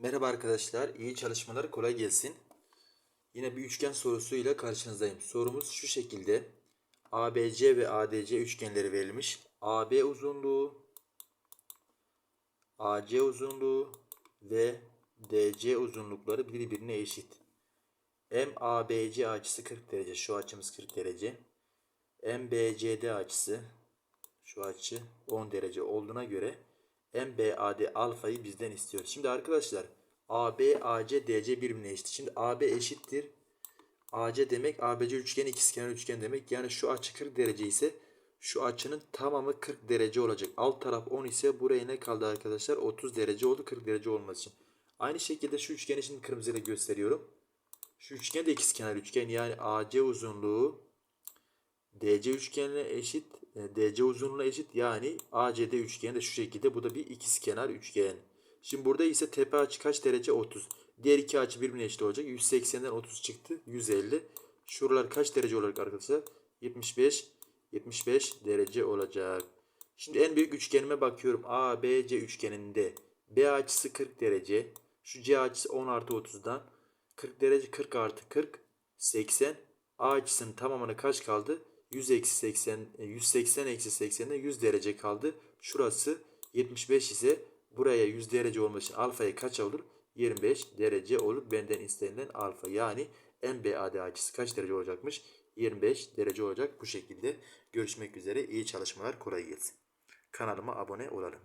Merhaba arkadaşlar, iyi çalışmalar, kolay gelsin. Yine bir üçgen sorusuyla karşınızdayım. Sorumuz şu şekilde. ABC ve ADC üçgenleri verilmiş. AB uzunluğu, AC uzunluğu ve DC uzunlukları birbirine eşit. MABC açısı 40 derece. Şu açımız 40 derece. MBCD açısı şu açı 10 derece olduğuna göre MBAD alfayı bizden istiyor. Şimdi arkadaşlar AB, AC, DC birbirine eşit. Şimdi AB eşittir. AC demek ABC üçgeni ikizkenar üçgen demek. Yani şu açı 40 derece ise şu açının tamamı 40 derece olacak. Alt taraf 10 ise buraya ne kaldı arkadaşlar? 30 derece oldu 40 derece olması için. Aynı şekilde şu üçgeni şimdi kırmızıyla gösteriyorum. Şu üçgen de ikizkenar üçgen yani AC uzunluğu DC üçgenine eşit, e, DC uzunluğuna eşit yani ACD üçgeni de şu şekilde. Bu da bir ikizkenar üçgen. Şimdi burada ise tepe açı kaç derece? 30. Diğer iki açı birbirine eşit olacak. 180'den 30 çıktı. 150. Şuralar kaç derece olacak arkadaşlar? 75. 75 derece olacak. Şimdi en büyük üçgenime bakıyorum. ABC üçgeninde B açısı 40 derece. Şu C açısı 10 artı 30'dan. 40 derece 40 artı 40 80. A açısının tamamına kaç kaldı? 100 eksi 80, e, 180 eksi 80'de 100 derece kaldı. Şurası 75 ise buraya 100 derece olması için alfaya kaç olur? 25 derece olur. Benden istenilen alfa. Yani MBAD açısı kaç derece olacakmış? 25 derece olacak bu şekilde. Görüşmek üzere. İyi çalışmalar. Kolay gelsin. Kanalıma abone olalım.